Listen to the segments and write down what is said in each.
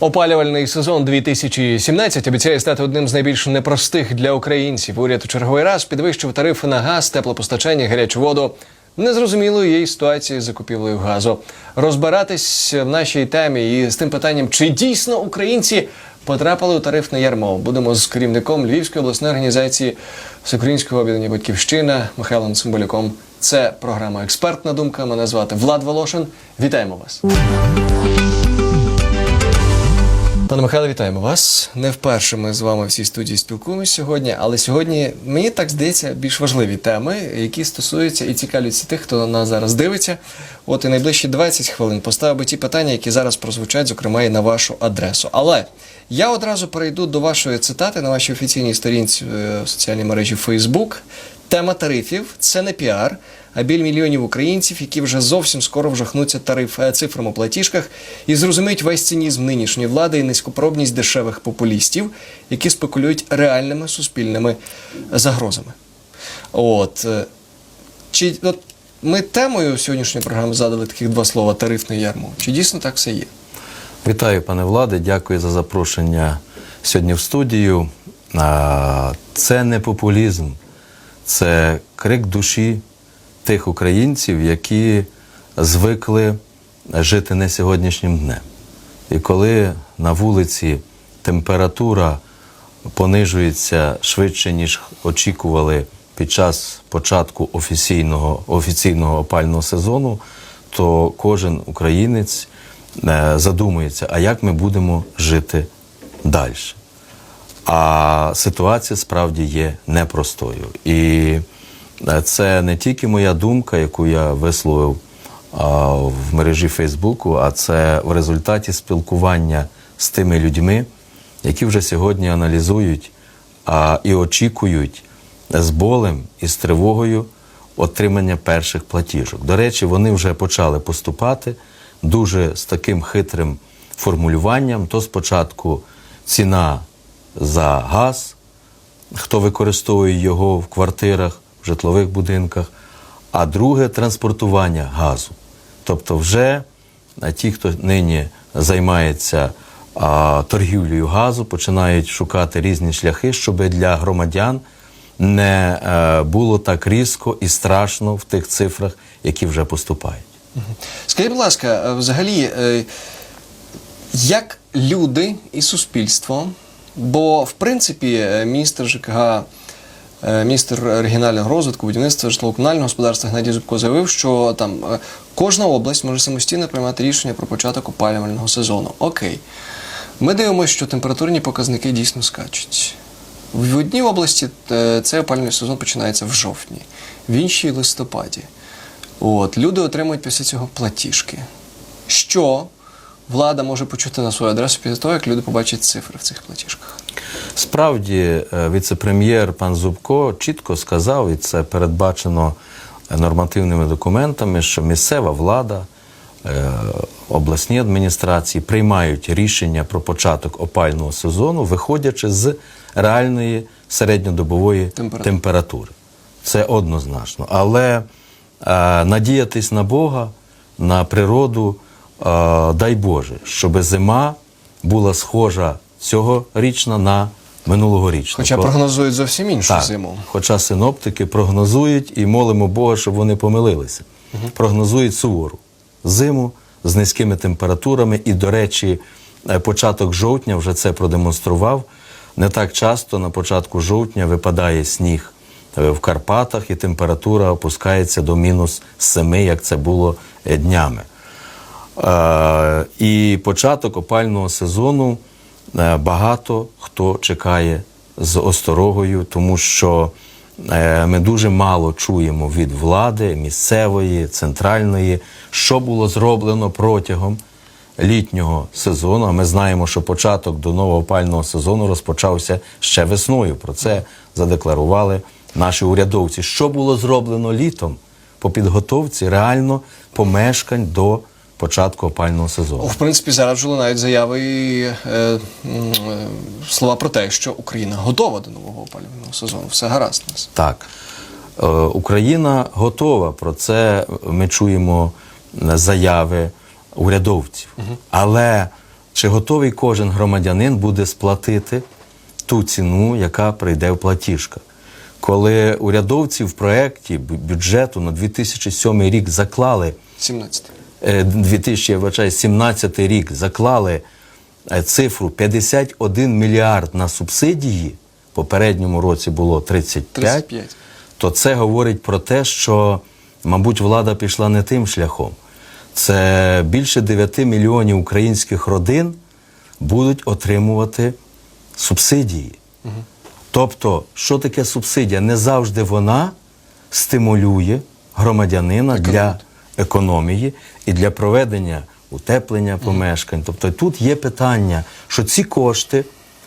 Опалювальний сезон 2017 обіцяє стати одним з найбільш непростих для українців. Уряд у черговий раз підвищив тарифи на газ, теплопостачання, гарячу воду. В незрозумілої її ситуації з закупівлею газу. Розбиратись в нашій темі і з тим питанням, чи дійсно українці потрапили у тарифне ярмо. Будемо з керівником Львівської обласної організації Всеукраїнського об'єднання Батьківщина Михайлом Цимбалюком. Це програма Експертна думка. Мене звати Влад Волошин. Вітаємо вас. Пане Михайло, вітаємо вас. Не вперше ми з вами в цій студії спілкуємося сьогодні, але сьогодні мені так здається більш важливі теми, які стосуються і цікавляться тих, хто нас зараз дивиться. От і найближчі 20 хвилин поставив би ті питання, які зараз прозвучать, зокрема і на вашу адресу. Але я одразу перейду до вашої цитати на вашій офіційній сторінці е, в соціальній мережі Facebook. Тема тарифів це не піар, біль мільйонів українців, які вже зовсім скоро вжахнуться тариф е, цифрам у платіжках і зрозуміють весь цинізм нинішньої влади і низькопробність дешевих популістів, які спекулюють реальними суспільними загрозами. От е, чи от ми темою сьогоднішньої програми задали таких два слова тарифне ярмо. Чи дійсно так все є? Вітаю, пане влади. Дякую за запрошення сьогодні в студію. Це не популізм, це крик душі тих українців, які звикли жити не сьогоднішнім днем. І коли на вулиці температура понижується швидше, ніж очікували під час початку офіційного, офіційного опального сезону, то кожен українець е, задумується, а як ми будемо жити далі. А ситуація справді є непростою. І це не тільки моя думка, яку я висловив а, в мережі Фейсбуку, а це в результаті спілкування з тими людьми, які вже сьогодні аналізують а, і очікують з болем і з тривогою отримання перших платіжок. До речі, вони вже почали поступати дуже з таким хитрим формулюванням. То спочатку ціна за газ, хто використовує його в квартирах, житлових будинках, а друге транспортування газу. Тобто, вже ті, хто нині займається а, торгівлею газу, починають шукати різні шляхи, щоб для громадян не е, було так різко і страшно в тих цифрах, які вже поступають. Скажіть, будь ласка, е, взагалі, е, як люди і суспільство, бо в принципі е, міністр ЖКГ, е, міністр регіонального розвитку, будівництва житлово-комунального господарства Геннадій Зубко заявив, що там е, кожна область може самостійно приймати рішення про початок опалювального сезону. Окей. Ми дивимося, що температурні показники дійсно скачуть. В одній області е, цей опалювальний сезон починається в жовтні, в іншій листопаді. От, люди отримують після цього платіжки. Що влада може почути на свою адресу після того, як люди побачать цифри в цих платіжках? Справді, е, віце-прем'єр пан Зубко чітко сказав, і це передбачено нормативними документами, що місцева влада, е, обласні адміністрації приймають рішення про початок опального сезону, виходячи з реальної середньодобової Температури. температури. Це однозначно. Але е, надіятись на Бога, на природу, е, дай Боже, щоб зима була схожа цьогорічна на минулогорічну. Хоча прогнозують зовсім іншу так, зиму. Хоча синоптики прогнозують і молимо Бога, щоб вони помилилися. Прогнозують сувору зиму з низькими температурами. І, до речі, е, початок жовтня вже це продемонстрував. Не так часто на початку жовтня випадає сніг е, в Карпатах, і температура опускається до мінус 7, як це було е, днями. Е, І початок опального сезону багато хто чекає з осторогою, тому що е, ми дуже мало чуємо від влади місцевої, центральної, що було зроблено протягом літнього сезону. А ми знаємо, що початок до нового опального сезону розпочався ще весною. Про це задекларували наші урядовці. Що було зроблено літом по підготовці реально помешкань до початку опального сезону. В принципі, зараз вже лунають заяви і е, е, слова про те, що Україна готова до нового опалювального сезону. Все гаразд нас. Так. Е, Україна готова. Про це ми чуємо е, заяви урядовців. Але чи готовий кожен громадянин буде сплатити ту ціну, яка прийде в платіжках. Коли урядовці в проєкті бюджету на 2007 рік заклали 17. Е, 2017 рік заклали е, цифру 51 мільярд на субсидії, в попередньому році було 35, 35. то це говорить про те, що, мабуть, влада пішла не тим шляхом. Це більше 9 мільйонів українських родин будуть отримувати субсидії. Тобто, що таке субсидія? Не завжди вона стимулює громадянина для економії і для проведення утеплення помешкань. Тобто тут є питання, що ці кошти,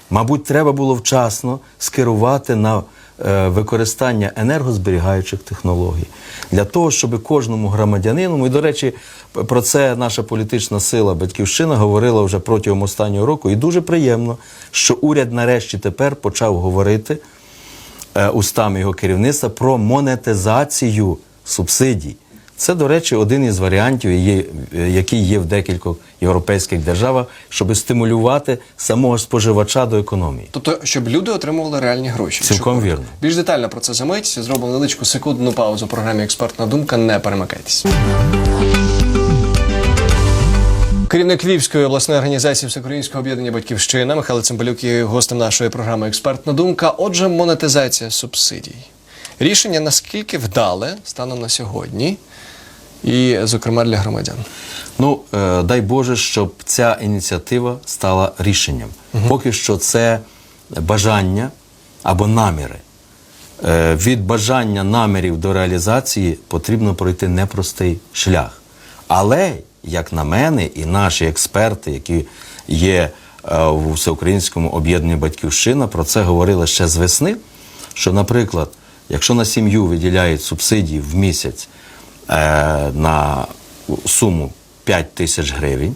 мабуть, треба було вчасно скерувати на е, використання енергозберігаючих технологій для того, щоб кожному громадянину, і до речі, про це наша політична сила Батьківщина говорила вже протягом останнього року, і дуже приємно, що уряд нарешті тепер почав говорити е, устами його керівництва про монетизацію субсидій. Це, до речі, один із варіантів, який є в декількох європейських державах, щоб стимулювати самого споживача до економії. Тобто, щоб люди отримували реальні гроші. Цілком Щоб- вірно. Більш детально про це за. Зробимо невеличку секундну паузу в програмі Експертна думка. Не перемикайтесь. Керівник Львівської обласної організації Всеукраїнського об'єднання Батьківщина Михайло Цимбалюк є гостем нашої програми Експертна думка. Отже, монетизація субсидій. Рішення наскільки вдале станом на сьогодні, і, зокрема, для громадян. Ну, е, дай Боже, щоб ця ініціатива стала рішенням. Поки що це бажання або наміри. Е, від бажання намірів до реалізації потрібно пройти непростий шлях. Але, як на мене, і наші експерти, які є е, у всеукраїнському об'єднанні Батьківщина, про це говорили ще з весни. Що, наприклад, якщо на сім'ю виділяють субсидії в місяць е, на суму 5 тисяч гривень,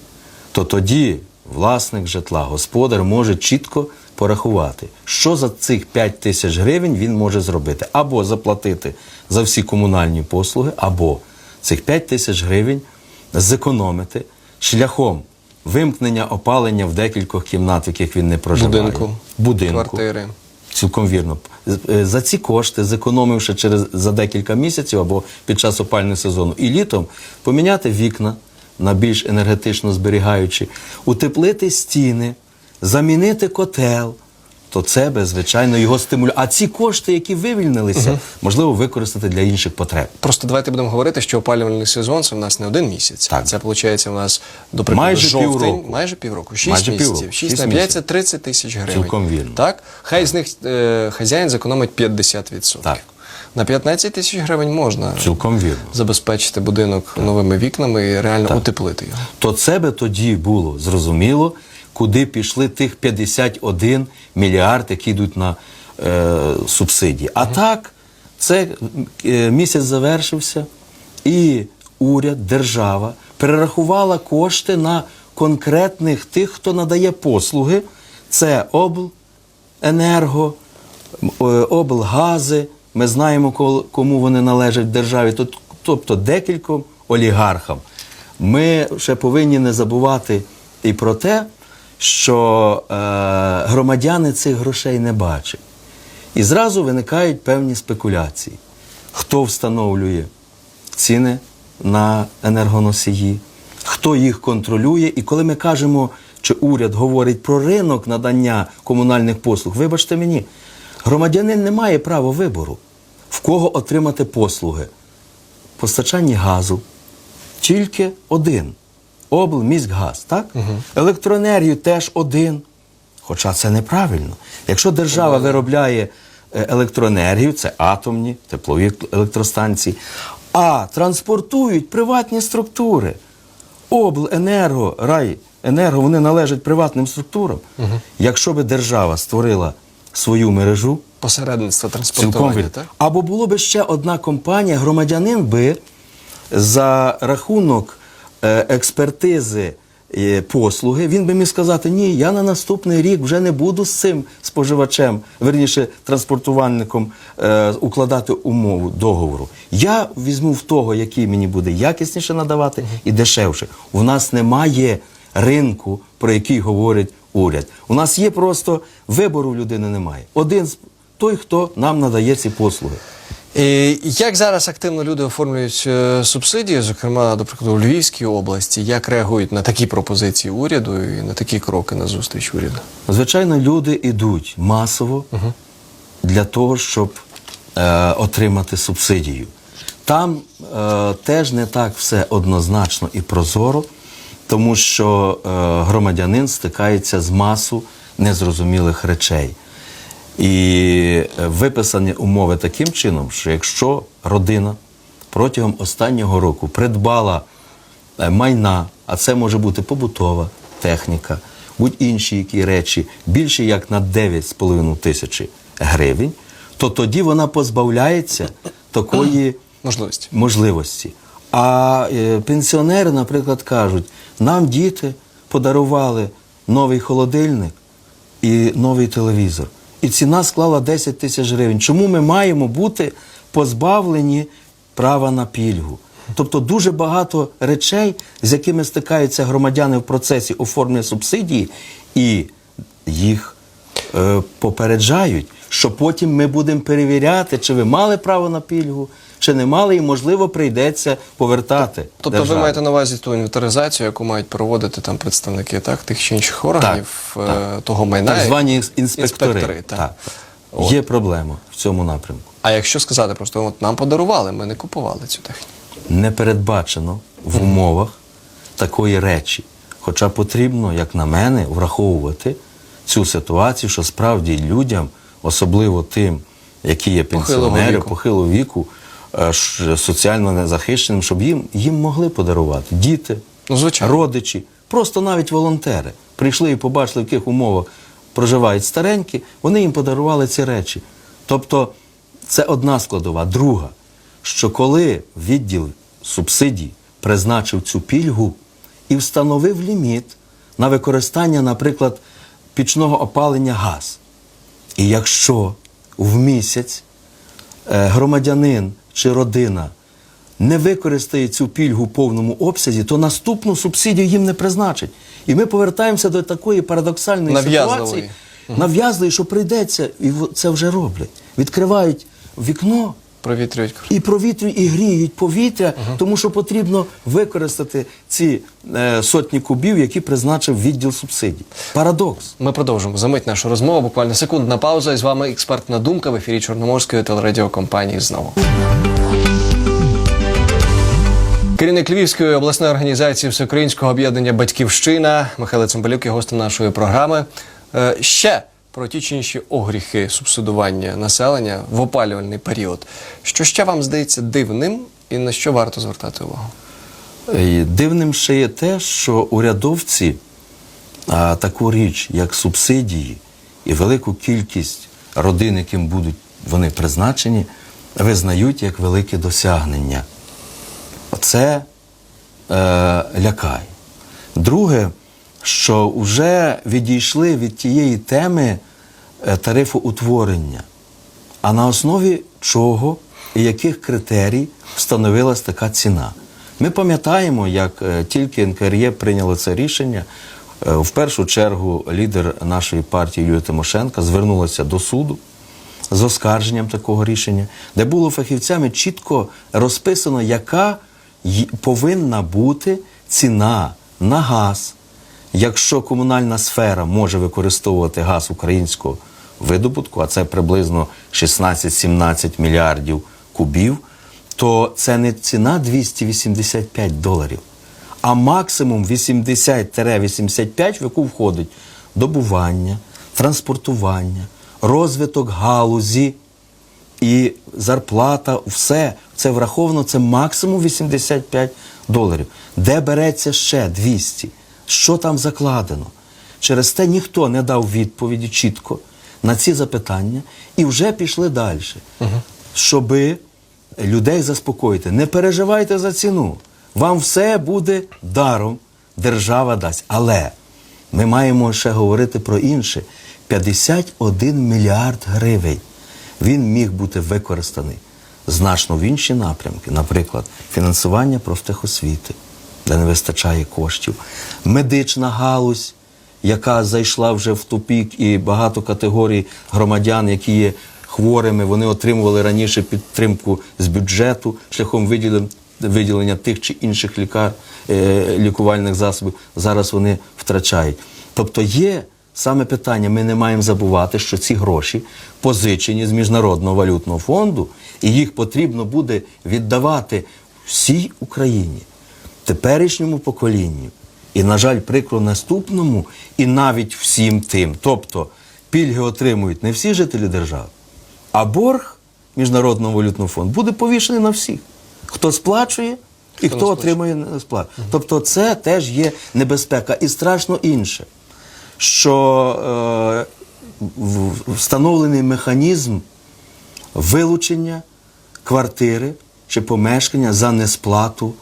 то тоді власник житла, господар може чітко порахувати, що за цих 5 тисяч гривень він може зробити. Або заплатити за всі комунальні послуги, або цих 5 тисяч гривень зекономити шляхом вимкнення опалення в декількох кімнат, в яких він не проживає. Будинку, Будинку. квартири. Цілком вірно. Е, За ці кошти, зекономивши через за декілька місяців або під час опального сезону і літом, поміняти вікна на більш енергетично зберігаючі, утеплити стіни, замінити котел. То це би, звичайно, його стимулює. А ці кошти, які вивільнилися, можливо використати для інших потреб. Просто давайте будемо говорити, що опалювальний сезон це в нас не один місяць. Так. Це виходить у нас до прикладу Майже жовтень, півроку. майже півроку, 6 Майже місяців. півроку, 6 шість на 5 місяців. це 30 тисяч гривень. Цілком вірно. Так? Хай з них е, хазяїн зекономить 50%. Так. На 15 тисяч гривень можна Цілком вірно. забезпечити будинок новими вікнами і реально утеплити його. то це би тоді було зрозуміло, куди пішли тих 51 мільярд, які йдуть на е, субсидії. А так, це е, місяць завершився, і уряд, держава перерахувала кошти на конкретних тих, хто надає послуги. Це обленерго, е, облгази. Ми знаємо, кому вони належать в державі, тобто декільком олігархам. Ми ще повинні не забувати і про те, що е, громадяни цих грошей не бачать. І зразу виникають певні спекуляції. Хто встановлює ціни на енергоносії, хто їх контролює. І коли ми кажемо, чи уряд говорить про ринок надання комунальних послуг, вибачте мені, громадянин не має права вибору, в кого отримати послуги. Постачання газу тільки один. Облміськгаз, так? Електроенергію теж один. Хоча це неправильно. Якщо держава виробляє е, електроенергію, це атомні, теплові електростанції, а транспортують приватні структури. Обленерго, райенерго, вони належать приватним структурам. Якщо би держава створила свою мережу, Посередництво транспортування, так? Або було би ще одна компанія, громадянин би за рахунок експертизи е, послуги, він би міг сказати, ні, я на наступний рік вже не буду з цим споживачем, верніше транспортувальником, е, укладати умову договору. Я візьму в того, який мені буде якісніше надавати і дешевше. У нас немає ринку, про який говорить уряд. У нас є просто вибору людини немає. Один з той, хто нам надає ці послуги. І як зараз активно люди оформлюють е, субсидії, зокрема, до прикладу, у Львівській області, як реагують на такі пропозиції уряду і на такі кроки на зустріч уряду? Звичайно, люди йдуть масово для того, щоб е, отримати субсидію. Там е, теж не так все однозначно і прозоро, тому що е, громадянин стикається з масу незрозумілих речей. І е, виписані умови таким чином, що якщо родина протягом останнього року придбала е, майна, а це може бути побутова техніка, будь-інші які речі, більше як на 9,5 тисячі гривень, то тоді вона позбавляється такої Можливості. можливості. А е, пенсіонери, наприклад, кажуть, нам діти подарували новий холодильник і новий телевізор. І ціна склала 10 тисяч гривень. Чому ми маємо бути позбавлені права на пільгу? Тобто дуже багато речей, з якими стикаються громадяни в процесі оформлення субсидії, і їх е, попереджають, що потім ми будемо перевіряти, чи ви мали право на пільгу, чи не мали, і можливо прийдеться повертати. Тобто державі. ви маєте на увазі ту інвентаризацію, яку мають проводити там представники так, тих чи інших органів е, так. того майна. так звані інспектори. Інспектори, так. так. От. Є проблема в цьому напрямку. А якщо сказати просто, от нам подарували, ми не купували цю техніку. Не передбачено в умовах такої речі. Хоча потрібно, як на мене, враховувати цю ситуацію, що справді людям, особливо тим, які є Похилого пенсіонери, віку. похилого віку, е, ш- соціально незахищеним, щоб їм, їм могли подарувати діти, Ну, звичайно. родичі, просто навіть волонтери прийшли і побачили, в яких умовах проживають старенькі, вони їм подарували ці речі. Тобто це одна складова. Друга, що коли відділ субсидій призначив цю пільгу і встановив ліміт на використання, наприклад, пічного опалення газ. І якщо в місяць е, громадянин чи родина не використає цю пільгу в повному обсязі, то наступну субсидію їм не призначить. І ми повертаємося до такої парадоксальної ситуації, нав'язливої, що прийдеться, і це вже роблять. Відкривають вікно Провітрюють і провітрюють, і гріють повітря, тому що потрібно використати ці е, сотні кубів, які призначив відділ субсидій. Парадокс. Ми продовжимо замить нашу розмову. Буквально секундна пауза. І з вами експертна думка в ефірі Чорноморської телерадіокомпанії знову. Керівник Львівської обласної організації Всеукраїнського об'єднання Батьківщина Михайло Цимбалюк є гостем нашої програми. Е, Ще про ті чи інші огріхи субсидування населення в опалювальний період. Що ще вам здається дивним і на що варто звертати увагу? Е, Дивним ще є те, що урядовці а, таку річ, як субсидії і велику кількість родин, яким будуть вони призначені, визнають як велике досягнення. Це е, лякає. Друге, що вже відійшли від тієї теми е, тарифоутворення, а на основі чого і яких критерій встановилась така ціна. Ми пам'ятаємо, як е, тільки НКРЄ прийняло це рішення, е, в першу чергу лідер нашої партії Юлія Тимошенка звернулася до суду з оскарженням такого рішення, де було фахівцями чітко розписано, яка повинна бути ціна на газ, якщо комунальна сфера може використовувати газ українського видобутку, а це приблизно 16-17 мільярдів кубів, то це не ціна 285 доларів, а максимум 80-85, в яку входить добування, транспортування, розвиток галузі і зарплата, все це враховано, це максимум 85 доларів. Де береться ще 200? Що там закладено? Через те ніхто не дав відповіді чітко на ці запитання і вже пішли далі, щоби людей заспокоїти. Не переживайте за ціну. Вам все буде даром, держава дасть. Але ми маємо ще говорити про інше: 51 мільярд гривень. Він міг бути використаний значно в інші напрямки, наприклад, фінансування профтехосвіти, де не вистачає коштів. Медична галузь, яка зайшла вже в тупік, і багато категорій громадян, які є хворими, вони отримували раніше підтримку з бюджету шляхом виділення, тих чи інших лікар, е, лікувальних засобів. Зараз вони втрачають. Тобто є саме питання, ми не маємо забувати, що ці гроші позичені з Міжнародного валютного фонду, і їх потрібно буде віддавати всій Україні, теперішньому поколінню, і, на жаль, прикро наступному, і навіть всім тим. Тобто пільги отримують не всі жителі держави, а борг Міжнародного валютного фонду буде повішений на всіх. Хто сплачує і хто, не отримує не сплату. Тобто це теж є небезпека. І страшно інше, що е, встановлений механізм вилучення квартири чи помешкання за несплату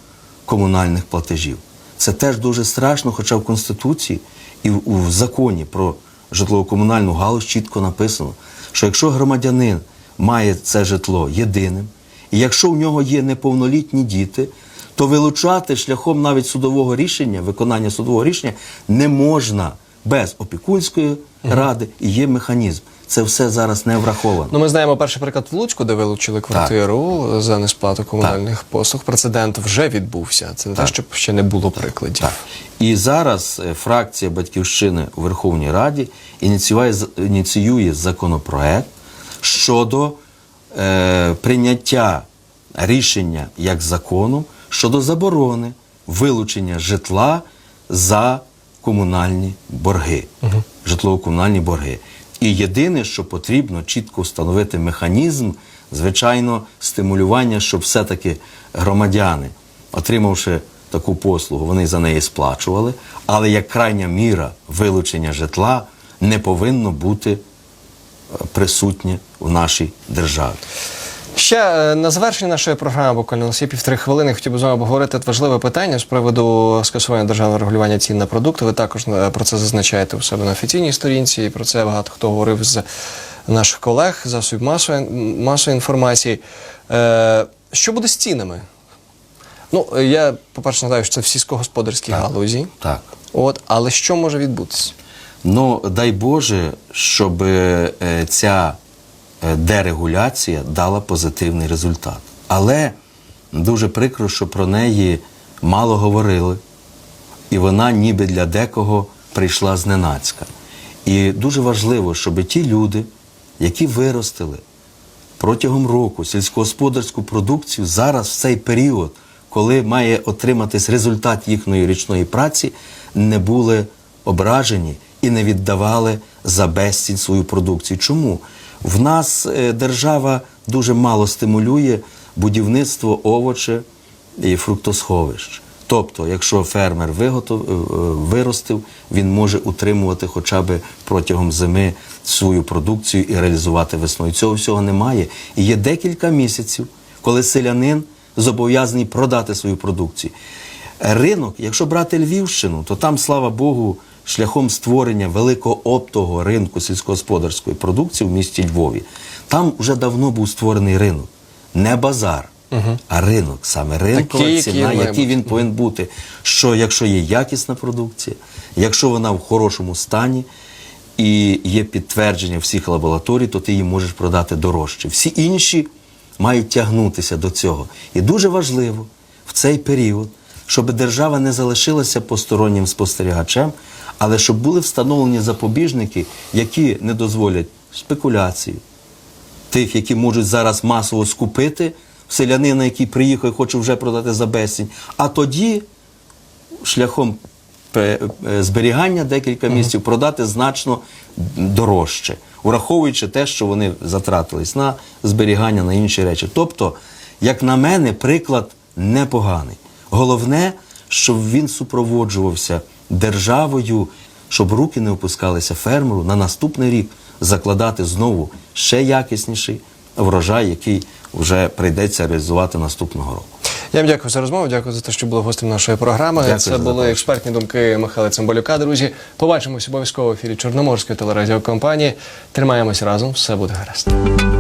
комунальних платежів. Це теж дуже страшно, хоча в Конституції і в, законі про житлово-комунальну галузь чітко написано, що якщо громадянин має це житло єдиним, і якщо в нього є неповнолітні діти, то вилучати шляхом навіть судового рішення, виконання судового рішення не можна без опікунської ради і є механізм. Це все зараз не враховано. Ну, ми знаємо перший приклад в Луцьку, де вилучили квартиру за несплату комунальних послуг. Прецедент вже відбувся. Це не те, щоб ще не було прикладів. Так. І зараз е, фракція Батьківщини у Верховній Раді ініціює, ініціює законопроект щодо е, прийняття рішення як закону щодо заборони вилучення житла за комунальні борги, житлово-комунальні борги. І єдине, що потрібно чітко встановити механізм, звичайно, стимулювання, щоб все-таки громадяни, отримавши таку послугу, вони за неї сплачували, але як крайня міра вилучення житла не повинно бути е, присутнє в нашій державі. Ще е, на завершення нашої програми, буквально у нас є півтори хвилини. Хотів би з вами обговорити важливе питання з приводу скасування державного регулювання цін на продукти. Ви також е, про це зазначаєте у себе на офіційній сторінці. І про це багато хто говорив з наших колег, засобів масової, масової інформації. Е, що буде з цінами? Ну, е, я, по-перше, нагадаю, що це в сільськогосподарській галузі. Так. От, але що може відбутися? Ну, дай Боже, щоб е, ця дерегуляція дала позитивний результат. Але дуже прикро, що про неї мало говорили, і вона ніби для декого прийшла зненацька. І дуже важливо, щоб ті люди, які виростили протягом року сільськогосподарську продукцію, зараз в цей період, коли має отриматись результат їхньої річної праці, не були ображені і не віддавали за безцінь свою продукцію. Чому? В нас е, держава дуже мало стимулює будівництво овоче і фруктосховищ. Тобто, якщо фермер виготов, е, е, виростив, він може утримувати хоча б протягом зими свою продукцію і реалізувати весною. Цього всього немає. І є декілька місяців, коли селянин зобов'язаний продати свою продукцію. Ринок, якщо брати Львівщину, то там, слава Богу, шляхом створення великого оптового ринку сільськогосподарської продукції в місті Львові, там вже давно був створений ринок. Не базар, а ринок, саме ринкова який ціна, який він повинен бути. Що якщо є якісна продукція, якщо вона в хорошому стані і є підтвердження всіх лабораторій, то ти її можеш продати дорожче. Всі інші мають тягнутися до цього. І дуже важливо в цей період, щоб держава не залишилася постороннім спостерігачем, але щоб були встановлені запобіжники, які не дозволять спекуляції, тих, які можуть зараз масово скупити селянина, який приїхав і хоче вже продати за безцінь. А тоді шляхом е, зберігання декілька місяців продати значно дорожче, враховуючи те, що вони затратились на зберігання, на інші речі. Тобто, як на мене, приклад непоганий. Головне, щоб він супроводжувався державою, щоб руки не опускалися фермеру на наступний рік закладати знову ще якісніший врожай, який вже прийдеться реалізувати наступного року. Я вам дякую за розмову. Дякую за те, що були гостем нашої програми. Дякую Це були експертні думки Михайла Цимбалюка. Друзі, побачимось обов'язково в ефірі Чорноморської телерадіокомпанії. Тримаємось разом, все буде гаразд.